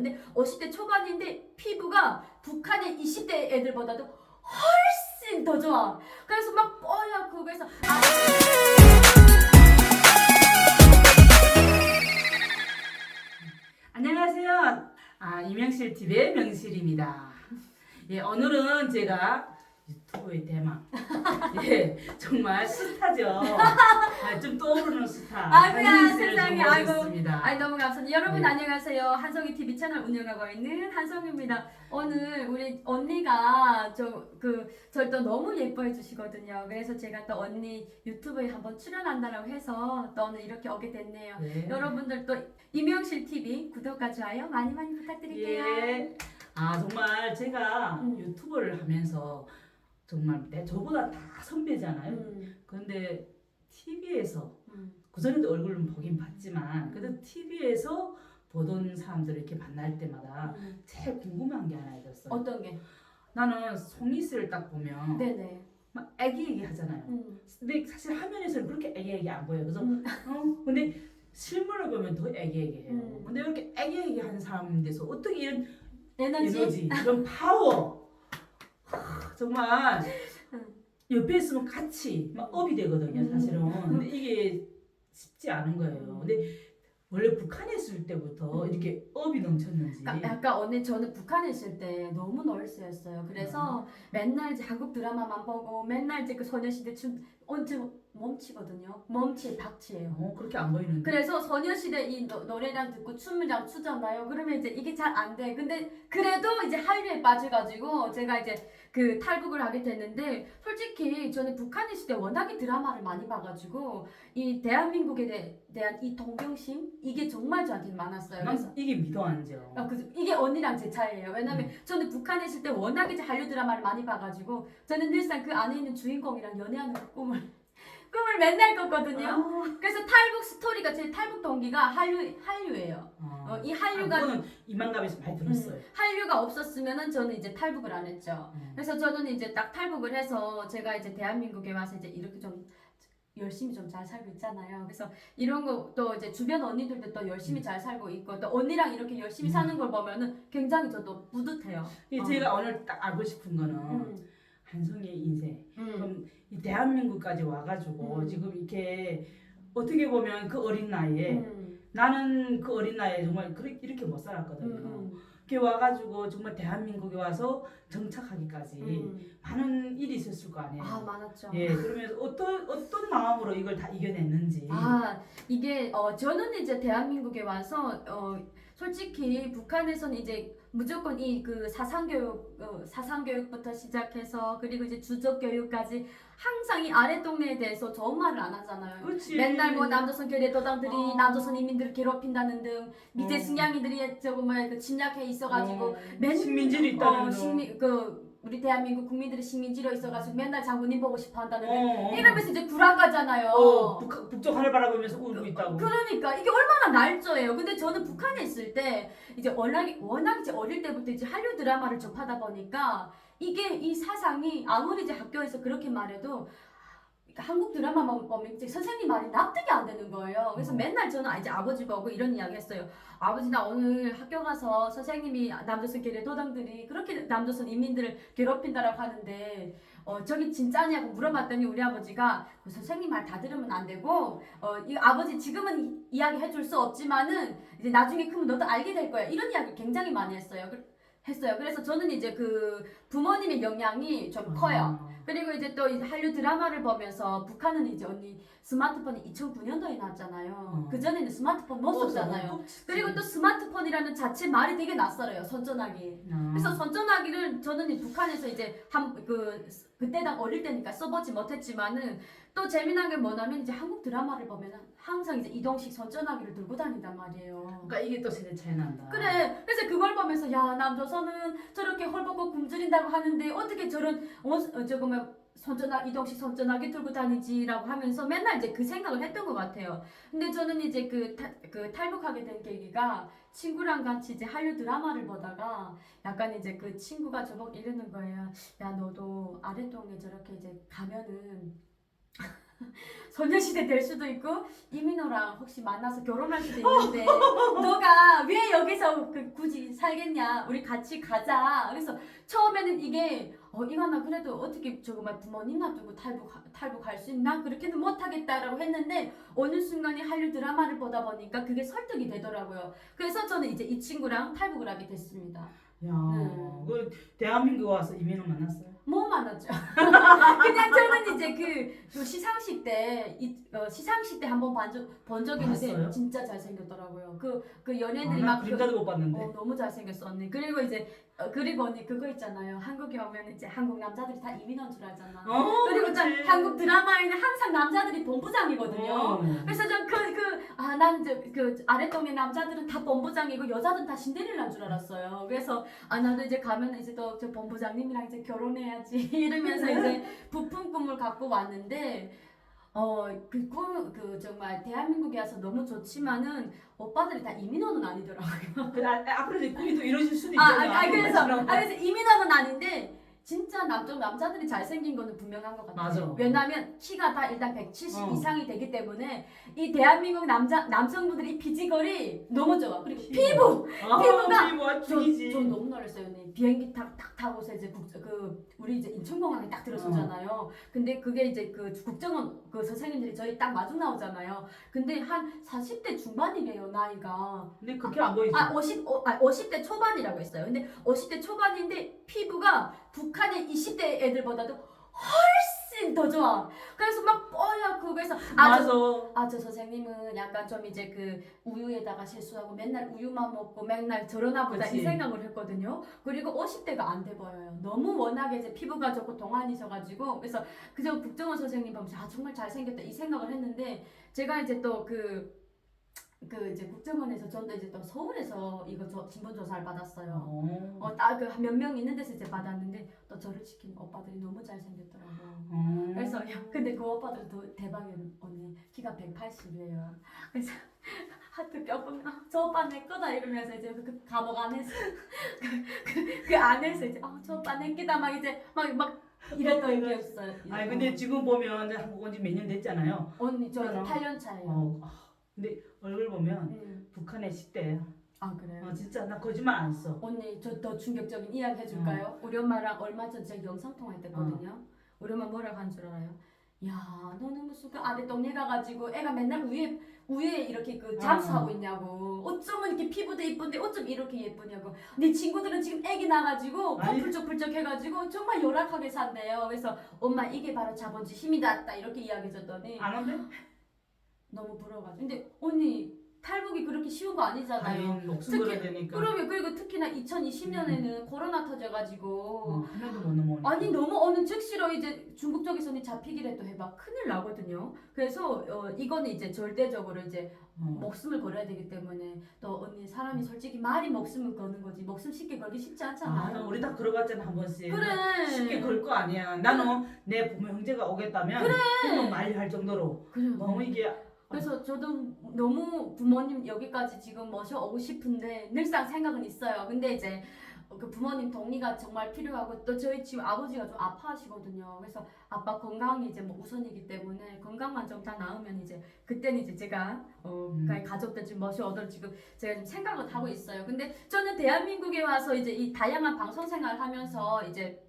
근데 50대 초반인데 피부가 북한의 20대 애들보다도 훨씬 더 좋아. 그래서 막 뽀얗고 그래서 아, 안녕하세요. 아, 이명실 TV의 명실입니다. 예, 오늘은 제가 유튜브의 대망. 예, 정말 스타죠. 아, 좀 떠오르는 스타. 아이고야, 세상에, 좀 아이고. 아이 너무 감사합니다. 여러분 네. 안녕하세요. 한성희 TV 채널 운영하고 있는 한성희입니다. 오늘 우리 언니가 저그 또 너무 예뻐해 주시거든요. 그래서 제가 또 언니 유튜브에 한번 출연한다라고 해서 또 오늘 이렇게 오게 됐네요. 네. 여러분들 또 이명실 TV 구독과 좋아요 많이 많이 부탁드릴게요. 예. 아, 정말 제가 음. 유튜브를 하면서 정말 내 저보다 다 선배잖아요. 음, 그런데 TV에서 음. 그전에도 얼굴은 보긴 봤지만 그래도 TV에서 보던 사람들을 이렇게 만날 때마다 음. 제일 궁금한 게 하나 있었어요. 어떤 게? 나는 송이슬을 딱 보면 네네. 막 애기애기 하잖아요. 음. 근데 사실 화면에서는 그렇게 애기애기 안 보여요. 그래서 음. 어 근데 실물을 보면 더 애기애기해요. 음. 근데 이렇게 애기애기 하는 사람인데서 어떻게 이런 에너지. 에너지, 이런 파워 하, 정말 음. 옆에 있으면 같이 막 업이 되거든요. 음. 사실은. 근데 이게 쉽지 않은 거예요. 근데 원래 북한에 있을 때부터 음. 이렇게 업이 넘쳤는지. 그러니까 약간 언니 저는 북한에 있을 때 너무 널스였어요. 그래서 맨날 이제 한국 드라마만 보고 맨날 이제 그 소녀시대 춤 언제 멈치거든요. 멈치 박치예요. 어 그렇게 안 보이는데. 그래서 소녀시대 이 노, 노래랑 듣고 춤이랑 추잖아요. 그러면 이제 이게 잘 안 돼. 근데 그래도 이제 한류에 빠져가지고 제가 이제 그 탈북을 하게 됐는데 솔직히 저는 북한에 있을 때 워낙에 드라마를 많이 봐가지고 이 대한민국에 대, 대한 이 동경심 이게 정말 저한테 많았어요. 그래서 난 이게 미도안죠. 아, 그, 이게 언니랑 제 차이예요. 왜냐면 음. 저는 북한에 있을 때 워낙에 이제 한류 드라마를 많이 봐가지고 저는 늘상 그 안에 있는 주인공이랑 연애하는 그 꿈을 꿈을 맨날 꿨거든요. 아, 그래서 탈북 스토리가 제 탈북 동기가 한류 한류예요. 어, 어, 이 아, 한류가 그거는 이만감에서 많이 들었어요. 한류가 없었으면은 저는 이제 탈북을 안 했죠. 음. 그래서 저는 이제 딱 탈북을 해서 제가 이제 대한민국에 와서 이제 이렇게 좀 열심히 좀 잘 살고 있잖아요. 그래서 이런 거 또 이제 주변 언니들도 또 열심히 음. 잘 살고 있고 또 언니랑 이렇게 열심히 음. 사는 걸 보면은 굉장히 저도 뿌듯해요. 이 어. 제가 오늘 딱 알고 싶은 거는 음. 한성의 인생. 음. 그럼 이 대한민국까지 와가지고 음. 지금 이렇게 어떻게 보면 그 어린 나이에 음. 나는 그 어린 나이에 정말 그렇게 이렇게 못 살았거든요. 음. 이렇게 와가지고 정말 대한민국에 와서 정착하기까지 음. 많은 일이 있었을 거 아니에요. 아 많았죠. 예, 그러면서 어떤 어떤 마음으로 이걸 다 이겨냈는지. 아 이게 어 저는 이제 대한민국에 와서 어 솔직히 북한에서는 이제 무조건 이 그 사상 교육 어, 사상 교육부터 시작해서 그리고 이제 주적 교육까지 항상 이 아래 동네에 대해서 좋은 말을 안 하잖아요. 그렇지. 맨날 뭐 남조선 괴뢰 도당들이 어. 남조선 인민들을 괴롭힌다는 등 밑에 어. 승냥이들이 저거 뭐야 그 침략해 있어가지고 어, 맨- 식민지를 있다는 어, 거. 식민 그 우리 대한민국 국민들이 식민지로 있어가지고 맨날 장군님 보고 싶어 한다는 등 어, 어. 이러면서 이제 불안가잖아요. 어, 북, 북쪽 하늘 바라보면서 울고 있다고. 그러니까 이게 얼마나 날조예요. 근데 저는 북한에 있을 때 이제 워낙 워낙 이제 어릴 때부터 이제 한류 드라마를 접하다 보니까 이게 이 사상이 아무리 이제 학교에서 그렇게 말해도 한국 드라마만 보면 이제 선생님 말이 납득이 안 되는 거예요. 그래서 어. 맨날 저는 이제 아버지 보고 이런 이야기 했어요. 아버지 나 오늘 학교 가서 선생님이 남조선 괴뢰 도당들이 그렇게 남조선 인민들을 괴롭힌다라고 하는데 어 저기 진짜냐고 물어봤더니 우리 아버지가 그 선생님 말 다 들으면 안 되고 어 이 아버지 지금은 이, 이야기 해줄 수 없지만은 이제 나중에 크면 너도 알게 될 거야 이런 이야기 굉장히 많이 했어요. 그- 했어요. 그래서 저는 이제 그 부모님의 영향이 좀 커요. 아. 그리고 이제 또 이 한류 드라마를 보면서 북한은 이제 언니 스마트폰이 2009년도에 나왔잖아요. 어. 그 전에는 스마트폰 못 썼잖아요. 없었지. 그리고 또 스마트폰이라는 자체 말이 되게 낯설어요. 선전하기. 아. 그래서 선전하기를 저는 이 북한에서 이제 한그 그때 당 어릴 때니까 써보지 못했지만은 또 재미난 게 뭐냐면 이제 한국 드라마를 보면은 항상 이제 이동식 선전하기를 들고 다닌단 말이에요. 그러니까 이게 또 세대 차이 난다. 그래. 그래서 그걸 보면서 야 남조선은 저렇게 헐벗고 굶주린다고 하는데 어떻게 저런 어, 어, 저거 뭐 선전하 이동식 선전하게 들고 다니지라고 하면서 맨날 이제 그 생각을 했던 것 같아요. 근데 저는 이제 그, 탈- 그 탈북하게 된 계기가 친구랑 같이 이제 한류 드라마를 보다가 약간 이제 그 친구가 저보고 이러는 거예요. 야 너도 아랫동에 저렇게 이제 가면은 소녀시대 될 수도 있고 이민호랑 혹시 만나서 결혼할 수도 있는데 너가 왜 여기서 그 굳이 살겠냐 우리 같이 가자 그래서 처음에는 이게 어 이거 나 그래도 어떻게 저거 막 부모님 놔두고 탈북 가- 탈북 갈수 있나 그렇게는 못하겠다라고 했는데 어느 순간에 한류 드라마를 보다 보니까 그게 설득이 되더라고요 그래서 저는 이제 이 친구랑 탈북을 하게 됐습니다 야, 네. 그 대한민국 와서 이민호 만났어요? 뭐 많았죠. 그냥 저는 이제 그, 그 시상식 때, 이, 어, 시상식 때 한번 본, 적- 적이 있는데 봤어요? 진짜 잘생겼더라고요. 그, 그 아, 연예인들이 나 막. 그, 그림자도 못 봤는데. 어, 너무 잘생겼어, 언니. 그리고 이제, 어, 그리고 언니 그거 있잖아요. 한국에 오면 이제 한국 남자들이 다 이민원 줄 알잖아. 어, 그리고 또 그렇지. 한국 드라마에는 항상 남자들이 본부장이거든요. 어. 그래서 전 그, 그, 아, 나는 저, 그, 아랫동네 남자들은 다 본부장이고, 여자들은 다 신데렐라인 줄 알았어요. 그래서, 아, 나도 이제 가면 이제 또, 저 본부장님이랑 이제 결혼해 야지. 이러면서 이제 부푼 꿈을 갖고 왔는데, 어, 그 꿈, 그, 정말, 대한민국에 와서 너무 좋지만은, 오빠들이 다 이민호는 아니더라고요. 그, 아, 아, 앞으로 꿈이 또 이루어질 수도 아, 있잖아요. 아, 아, 그래서, 아, 그래서 이민호는 아닌데, 진짜 남쪽 남자들이 잘생긴 거는 분명한 것 같아요. 맞아. 왜냐하면 키가 다 일단 170 어. 이상이 되기 때문에 이 대한민국 남자 남성분들이 피지컬이 너무 좋아. 그리고 피부 아, 피부가 피부가 저, 죽이지. 저 너무 놀랐어요. 언니. 비행기 딱, 딱 타고서 이제 국, 그 우리 이제 인천공항에 딱 들어서잖아요. 근데 그게 이제 그 국정원 그 선생님들이 저희 딱 마주 나오잖아요. 근데 한 40대 중반이래요 나이가. 근데 그렇게 안 보이지. 아 50, 어, 아 50대 초반이라고 했어요. 근데 50대 초반인데 피부가 북한 의 20대 애들보다도 훨씬 더 좋아. 그래서 막 뽀얗고 그래서 아, 저, 맞아. 아, 저 선생님은 약간 좀 이제 그 우유에다가 실수하고 맨날 우유만 먹고 맨날 저러나 보다 이 그치. 생각을 했거든요. 그리고 50대가 안 돼 보여요. 너무 워낙에 이제 피부가 좋고 동안이셔가지고 그래서 그저 국정원 선생님 보면서 아 정말 잘생겼다 이 생각을 했는데 제가 이제 또그 그 이제 국정원에서 저도 이제 또 서울에서 이거 저 진분 조사를 받았어요. 어. 어, 딱그몇 명 있는 데서 이제 받았는데 또 저를 시킨 오빠들이 너무 잘생겼더라고. 어. 그래서 야 근데 그 오빠들도 대박이에요 언니 키가 180이에요 그래서 하트 뼈분 아, 저 오빠 내 거다 이러면서 이제 그, 그 감옥 안에서 그, 그, 그 안에서 이제 아 저 오빠 내 끼다 막 이제 막 막 이랬던 게 있어요 아니 근데 지금 보면 한국 온 지 몇 년 됐잖아요. 언니 저 그럼. 8년 차예요 어. 아, 근데 얼굴 보면 음. 북한의 10대야. 아 그래요 어, 진짜 나 거짓말 안 써. 언니 저 더 충격적인 이야기 해줄까요? 우리 엄마랑 얼마 전 제가 영상 통화했거든요. 우리 엄마 뭐라고 한 줄 알아요? 야 너는 무슨 그 아래 동네 가가지고 애가 맨날 위에 위에 이렇게 그 잠수하고 있냐고 어쩌면 이렇게 피부도 이쁜데 어쩜 이렇게 예쁘냐고 네 친구들은 지금 애기 나가지고 코 아니. 풀쩍풀쩍 해가지고 정말 열악하게 산대요 그래서 엄마 이게 바로 자본주의 힘이다 딱 이렇게 이야기해줬더니 안 한대? 너무 부러워가지고 근데 언니 탈북이 그렇게 쉬운 거 아니잖아요 아니 목숨 걸어야 되니까. 그러면 그리고 특히나 2020년에는 코로나 터져가지고 어, 하나도 못 넘어. 아니 너무 어느 즉시로 이제 중국 쪽에서는 잡히기라도 해봐 큰일 나거든요. 그래서 어, 이거는 이제 절대적으로 이제 어. 목숨을 걸어야 되기 때문에 또 언니 사람이 솔직히 말이 목숨을 거는 거지 목숨 쉽게 걸기 쉽지 아, 않잖아요. 나 우리 다 걸어갔잖아 한 번씩. 그래. 쉽게 걸 거 아니야. 나는 내 부모 형제가 오겠다면 그래. 말리 할 정도로 그래. 너무 이게 그래서 저도 너무 부모님 여기까지 지금 모셔오고 싶은데 늘상 생각은 있어요. 근데 이제 그 부모님 동의가 정말 필요하고 또 저희 지금 아버지가 좀 아파하시거든요. 그래서 아빠 건강이 이제 뭐 우선이기 때문에 건강만 좀 다 나으면 이제 그때는 이제 제가 어 음. 그 가족들 지금 모셔오도록 지금 제가 좀 생각을 하고 있어요. 근데 저는 대한민국에 와서 이제 이 다양한 방송 생활을 하면서 이제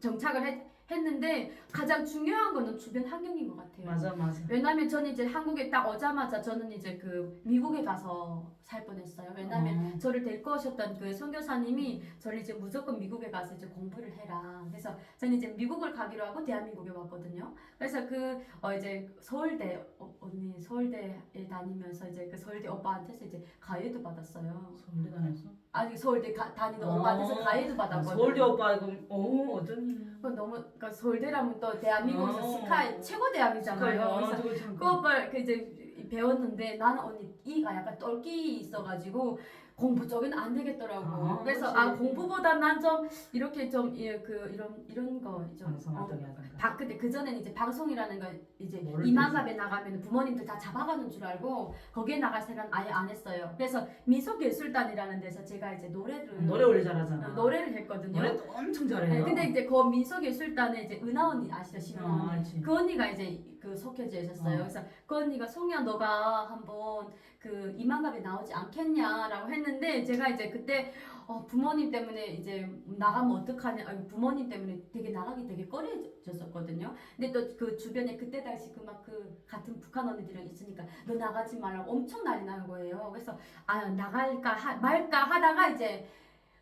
정착을 했, 했는데 가장 중요한 거는 주변 환경인 것 같아요. 맞아 맞아. 왜냐면 저는 이제 한국에 딱 오자마자 저는 이제 그 미국에 가서 살 뻔했어요. 왜냐면 어. 저를 데리고 오셨던 그 선교사님이 저를 이제 무조건 미국에 가서 이제 공부를 해라. 그래서 저는 이제 미국을 가기로 하고 대한민국에 왔거든요. 그래서 그 어 이제 서울대 어, 언니 서울대에 다니면서 이제 그 서울대 오빠한테서 이제 가해도 받았어요. 서울대 다녔어? 아니 서울대 가, 다니던 어. 오빠한테서 가해도 받았거든요. 서울대 오빠 그럼 어 어쩐 일이야. 그 너무 그러니까 서울대라면 또 대한민국에서 어. 스카이 최고 대학이잖아요. 그래서 저거 참. 그 오빠를 그 이제 배웠는데 나는 언니 이가 약간 똘끼 있어가지고 공부 쪽에는 안 되겠더라고. 아, 그래서 그치. 아 공부보다 난좀 이렇게 좀그 이런 이런 거좀 방송 어, 활동이 하던가. 바, 근데 그 전에는 이제 방송이라는 거 이제 이만갑에 나가면 부모님들 다 잡아가는 줄 알고 거기에 나갈 생각 아예 안 했어요. 그래서 민속예술단이라는 데서 제가 이제 노래를 노래 원래 잘하잖아. 어, 노래를 했거든요. 노래도 엄청 네, 잘해요. 근데 이제 그 민속예술단에 이제 은하 언니 아시죠? 신은. 알지. 그 언니가 이제 그그 속해져 있었어요. 어. 그래서 그 언니가 송이야 너가 한번 그 이만갑에 나오지 않겠냐라고 했는데 제가 이제 그때 어, 부모님 때문에 이제 나가면 어떡하냐 아니, 부모님 때문에 되게 나가기 되게 꺼려졌었거든요. 근데 또 그 주변에 그때 당시 그 막 그 같은 북한 언니들이랑 있으니까 너 나가지 말라고 엄청 난리 나는 거예요. 그래서 아 나갈까 하, 말까 하다가 이제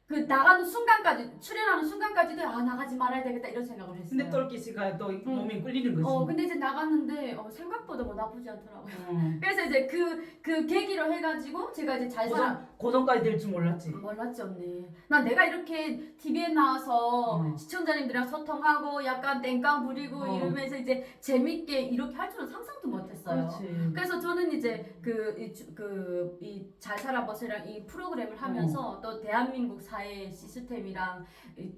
그 나가는 순간까지 출연하는 순간까지도 아 나가지 말아야 되겠다 이런 생각을 했어요. 근데 똘끼씨가 또 몸이 끌리는 거지. 어 근데 이제 나갔는데 어, 생각보다 뭐 나쁘지 않더라고요. 어. 그래서 이제 그 그 계기로 해가지고 제가 이제 잘 살아 고정, 고정까지 될 줄 몰랐지. 몰랐지 언니. 난 내가 이렇게 TV에 나와서 어. 시청자님들이랑 소통하고 약간 땡깡 부리고 어. 이러면서 이제 재밌게 이렇게 할 줄은 상상도 못했어요. 그렇지. 그래서 저는 이제 그이그이 잘 살아보세랑 이 프로그램을 하면서 또 대한민국 사회 시스템이랑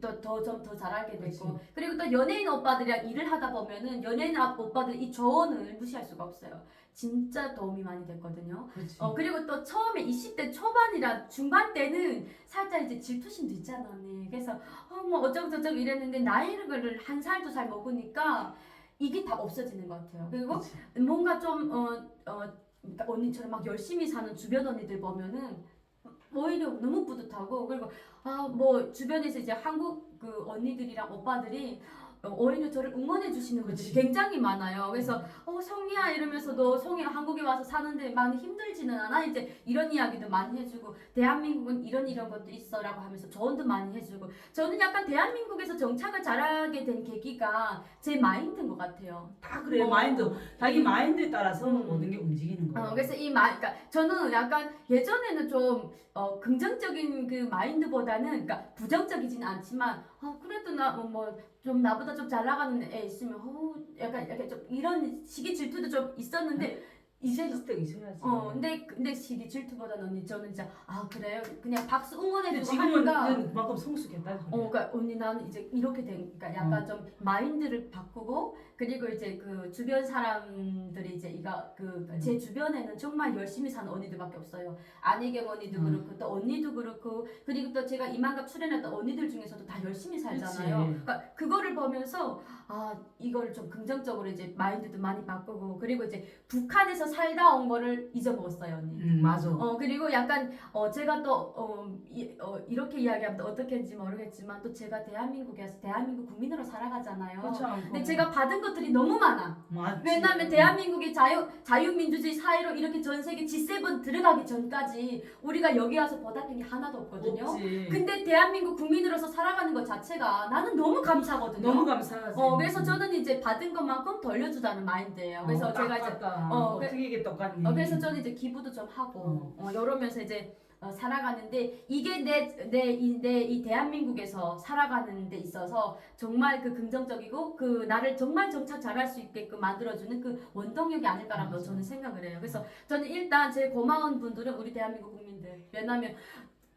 또 더 좀 더잘 알게 됐고 그치. 그리고 또 연예인 오빠들이랑 일을 하다 보면은 연예인 오빠들 이 조언을 무시할 수가 없어요. 진짜 도움이 많이 됐거든요. 그렇지. 어 그리고 또 처음에 20대 초반이라 중반 때는 살짝 이제 질투심도 있잖아 언니. 그래서 어뭐 어쩌고 저쩌고 이랬는데 나이를 한 살 두 살 먹으니까 이게 다 없어지는 것 같아요. 그리고 그렇지. 뭔가 좀 어, 어, 그러니까 언니처럼 막 열심히 사는 주변 언니들 보면은 오히려 너무 뿌듯하고 그리고 아 뭐 주변에서 이제 한국 그 언니들이랑 오빠들이 어, 오히려 저를 응원해 주시는 분들이. 굉장히 많아요. 그래서 어 성희야 이러면서도 성희가 한국에 와서 사는데 많이 힘들지는 않아 이제 이런 이야기도 많이 해주고 대한민국은 이런 이런 것도 있어라고 하면서 조언도 많이 해주고 저는 약간 대한민국에서 정착을 잘하게 된 계기가 제 마인드인 것 같아요. 다 그래. 어. 마인드. 자기 마인드에 따라서 음. 모든 게 움직이는 거야. 어, 그래서 이 마, 그러니까 저는 약간 예전에는 좀 어, 긍정적인 그 마인드보다는, 그러니까 부정적이진 않지만, 어, 그래도 나 뭐 좀 나보다 좀 잘 나가는 애 있으면, 어, 약간 약간 좀 이런 시기 질투도 좀 있었는데 이제 시스템 있어야지. 어, 근데 근데 시기 질투보다는 언니 저는 진짜 아 그래요, 그냥 박수 근데 응원해주고 지금은 하니까. 그만큼 성숙했다. 어, 그러니까 언니 나는 이제 이렇게 된, 그러니까 약간 좀 마인드를 바꾸고 그리고 이제 그 주변 사람들이 이제 이가 그 제 주변에는 정말 열심히 사는 언니들밖에 없어요. 안희경 언니도 음. 그렇고 또 언니도 그렇고 그리고 또 제가 이만갑 출연했던 언니들 중에서도 다 열심히 살잖아요. 그치. 그러니까 그거를 보면서 아 이걸 좀 긍정적으로 이제 마인드도 많이 바꾸고 그리고 이제 북한에서 살다 온 거를 잊어먹었어요 언니. 음 맞아. 어 그리고 약간 어 제가 또 어, 이, 어 이렇게 이야기하면 또 어떻게인지 모르겠지만 또 제가 대한민국에서 대한민국 국민으로 살아가잖아요. 않고. 근데 제가 받은 것들이 너무 많아. 맞지. 왜냐하면 대한민국이 자유 자유민주주의 사회로 이렇게 전 세계 G7 들어가기 전까지 우리가 여기 와서 보답한 게 하나도 없거든요. 없지. 근데 대한민국 국민으로서 살아가는 것 자체가 나는 너무 감사하거든요. 너무 감사하지. 어 그래서 저는 이제 받은 것만큼 돌려주자는 마인드예요. 그래서 어, 제가 이제 똑같다. 어, 어떻 게 이게 똑같니? 어, 그래서 저는 이제 기부도 좀 하고 어, 이러면서 이제 어, 살아가는데 이게 내내이내이 대한민국에서 살아가는 데 있어서 정말 그 긍정적이고 그 나를 정말 정착 잘할 수 있게끔 만들어주는 그 원동력이 아닐까라고 맞아. 저는 생각을 해요. 그래서 저는 일단 제일 고마운 분들은 우리 대한민국 국민들. 왜냐하면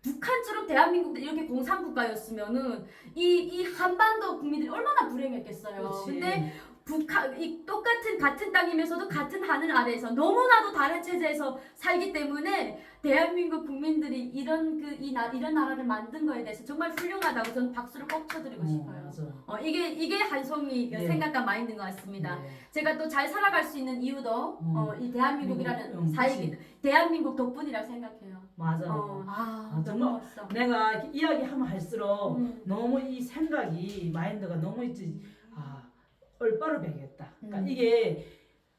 북한처럼 대한민국도 이렇게 공산국가였으면은 이 이 한반도 국민들이 얼마나 불행했겠어요. 그렇지. 근데 북한 이 똑같은 같은 땅이면서도 같은 하늘 아래에서 너무나도 다른 체제에서 살기 때문에 대한민국 국민들이 이런 그이나 이런 나라를 만든 거에 대해서 정말 훌륭하다고 저는 박수를 꼭 쳐드리고 어, 싶어요. 맞아. 어 이게 이게 한송이 네. 생각과 마인드인 것 같습니다. 네. 제가 또 잘 살아갈 수 있는 이유도 음. 어, 이 대한민국이라는 음, 사회기 대한민국 덕분이라고 생각해요. 맞아. 어, 아, 아, 정말 멋있어. 내가 이야기하면 할수록 음. 너무 이 생각이 마인드가 너무 있지 아 얼빠를 배겠다. 그러니까 음. 이게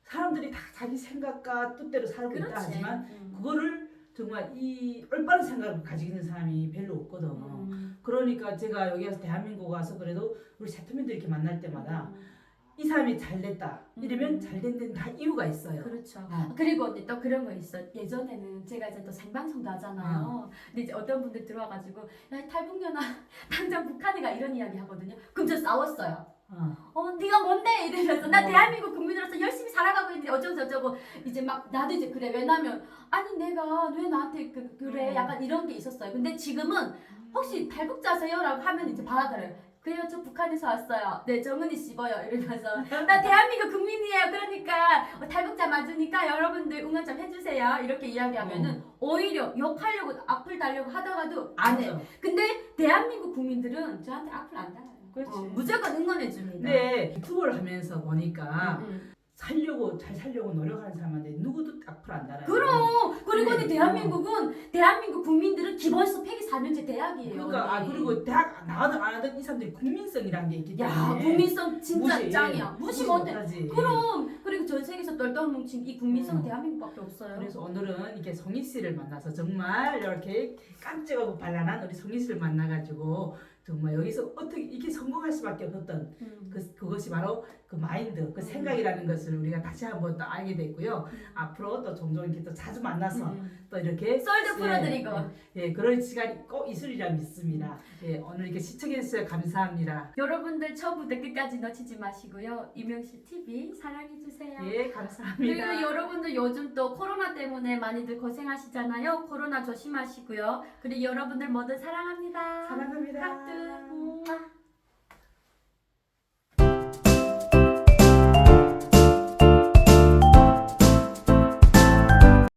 사람들이 다 자기 생각과 뜻대로 살고 있다 그렇지. 하지만 음. 그거를 정말 이 올바른 생각을 가지고 있는 사람이 별로 없거든. 음. 그러니까 제가 여기 와서 대한민국 와서 그래도 우리 세트민들 이렇게 만날 때마다 음. 이 사람이 잘 됐다 이러면 음. 잘된 데는 다 이유가 있어요. 그렇죠. 어. 그리고 언니 또 그런 거 있어. 예전에는 제가 이제 또 생방송도 하잖아요. 근데 이제 어떤 분들 들어와가지고 야 탈북녀나 당장 북한에 가 이런 이야기 하거든요. 그럼 저 싸웠어요. 어. 어 네가 뭔데 이러면서 나 어. 대한민국 국민으로서 열심히 살아가고 있는데 어쩌고 저쩌고 이제 막 나도 이제 그래 왜냐면 아니 내가 왜 나한테 그, 그래 음. 약간 이런 게 있었어요. 근데 지금은 혹시 탈북자세요라고 하면 이제 받아들어요. 그래요 저 북한에서 왔어요. 네 정은이 씹어요 이러면서 나 대한민국 국민이에요. 그러니까 어, 탈북자 맞으니까 여러분들 응원 좀 해주세요. 이렇게 이야기하면은 오히려 욕하려고 악플 달려고 하다가도 안 해. 맞아. 근데 대한민국 국민들은 저한테 악플 안 달아요. 그렇지. 어, 무조건 응원해 줍니다. 근데 유튜브를 하면서 보니까 음, 살려고 잘 살려고 노력하는 사람한테 누구도 악플 안 달아요. 그럼 그리고 네. 대한민국은 대한민국 국민들은 기본서 폐기 4년제 대학이에요. 그러니까 아 언니. 그리고 대학 나와도 안 하던 이 사람들이 국민성이라는 게 있기 때문에 야 국민성 진짜 무시, 짱이야. 무시 못해. 못하지. 그럼 그리고 전 세계에서 똘똘 뭉친 이 국민성은 음. 대한민국밖에 없어요. 그래서 오늘은 이렇게 성희 씨를 만나서 정말 이렇게 깜찍하고 발랄한 우리 성희 씨를 만나가지고 정말 여기서 어떻게 이렇게 성공할 수밖에 없었던 음. 그, 그것이 바로 그 마인드, 그 생각이라는 것을 우리가 다시 한번 또 알게 됐고요. 앞으로 또 종종 이렇게 또 자주 만나서 음. 또 이렇게 썰도 풀어드리고. 예, 예, 그런 시간이 꼭 있으리라 믿습니다. 예, 오늘 이렇게 시청해 주셔서 감사합니다. 여러분들 처음부터 끝까지 놓치지 마시고요. 이명실 TV 사랑해주세요. 예, 그리고 감사합니다. 여러분들 요즘 또 코로나 때문에 많이들 고생하시잖아요. 코로나 조심하시고요. 그리고 여러분들 모두 사랑합니다. 사랑합니다. 하트. 음.